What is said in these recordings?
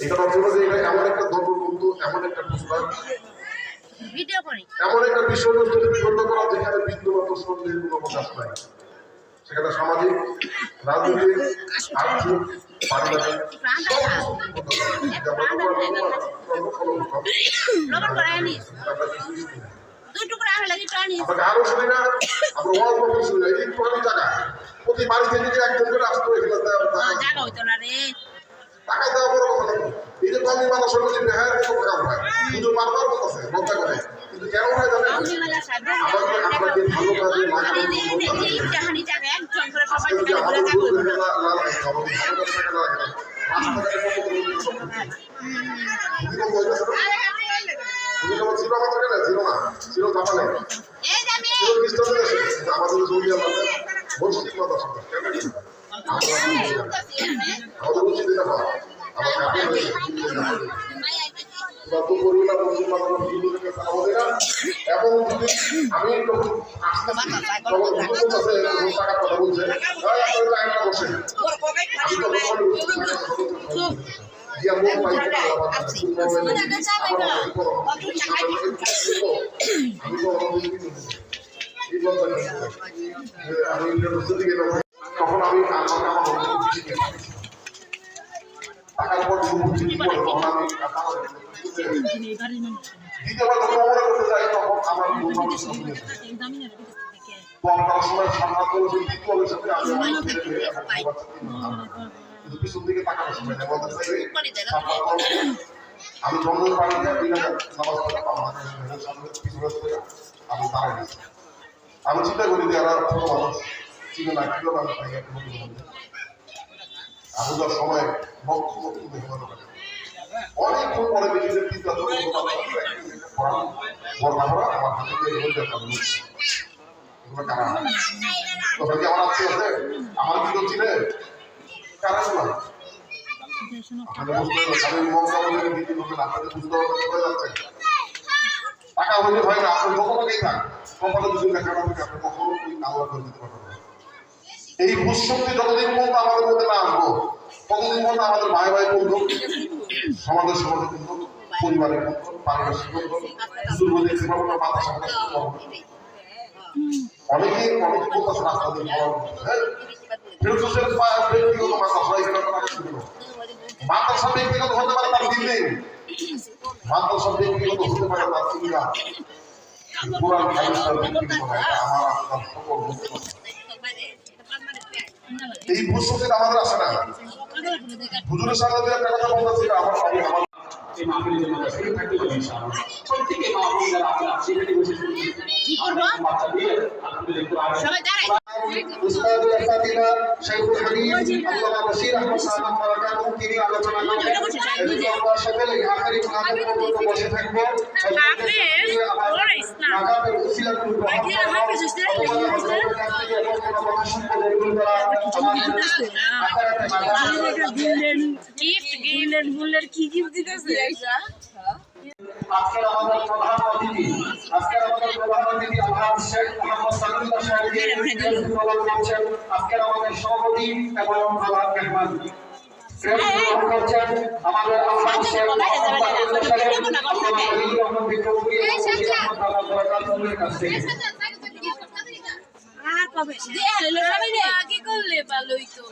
এটা অর্থ হলো এটা এমন একটা ধর্মবন্ধু এমন একটা পুস্তক এমন একটা বিষয়বস্তুকে বিবন্ধ করা যেখানে বিন্দুমাত্র সন্দেহের কোনো প্রকাশ নাই। সেখানে সামাজিক রাজনৈতিক আর্থিক পারিবারিক নি আরও শুনি আমরা ওয়াজ করতে শুনি না একটুখানি টাকা প্রতি বাড়ি থেকে একজন করে আসতো এখানে জায়গা হইতো না রে। টাকা দেওয়া বড় কথা এই যে বেহায়ের মতো টাকা উঠায় কিন্তু বারবার বলতেছে লজ্জা করে কিন্তু কেন উঠায় জানেন আপনাকে ভালো কাজে আমাদের লাগে আমাদের ভালো কাজে টাকা লাগে না মতো কিছু দিয়ে থাকি। টাকার পর? তখন আমি দ্বিতীয়বার করতে যাই তখন তো আমি করো। আমি পিছনে আমি আমি চিন্তা করি যে এরা ছোট মানুষ চিনে না কীভাবে আমি পাই একটা আমি যার সময় দেখে অনেকক্ষণ পরে দেখি যে কি আমার আত্মীয় আমার। টাকা না, আপনি না। এই বুঝশক্তি যতদিন পর্যন্ত আমাদের মধ্যে না আসব ততদিন পর্যন্ত আমাদের ভাই ভাই বন্ধু সমাজের সমাজে বন্ধু পরিবারের বন্ধু পারিপার্শ্বিক বন্ধু দুর্গতির জীবন মাথা সামনে অনেকে অনেকে বলতেছে রাস্তা দিয়ে হ্যাঁ? ব্যক্তিগত ব্যক্তিগত হতে পারে তার ব্যক্তিগত হতে পারে তার আমার আপনার সকল এই বুঝতে আমাদের আসে না। হুজুরের একটা কথা বলতেছি আমার আমি আমার যে মাহফিলের জন্য আমরা থাকতে পারি ইনশাআল্লাহ। প্রত্যেকে মা বোনেরা আপনারা সেখানে বসে কি করব? বাচ্চা আলহামদুলিল্লাহ সবাই দাঁড়াই উস্তাদ আসাদিনা শাইখুল হাদিস আল্লামা বশির আহমদ সাহেব বারাকাতুহু তিনি আলোচনা করবেন? আমরা সকলে আখেরি মুনাজাত পর্যন্ত বসে থাকব। হাফেজ, ওরা ইসলাম। আগামের উসিলাতুল গিফট গিফট বুলের কি গিফট দিতেছে? আজকের আমাদের প্রধান অতিথি আজকের আমাদের প্রধান অতিথি আলহাজ শেখ মোহাম্মদ সাদুল্লাহ সাহেব প্রদান করছেন আজকের আমাদের সভাপতি এবং আলাদ মেহমান। আমাদের আলহাজ শেখ মোহাম্মদ সাদুল্লাহ সাহেব রে? আগে করলে ভালোই তো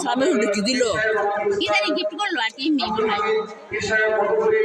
সামনে ঢুকি দিল? কি জানি গিফট করল আর কি মেয়ে বিষয়ে মধুপুরী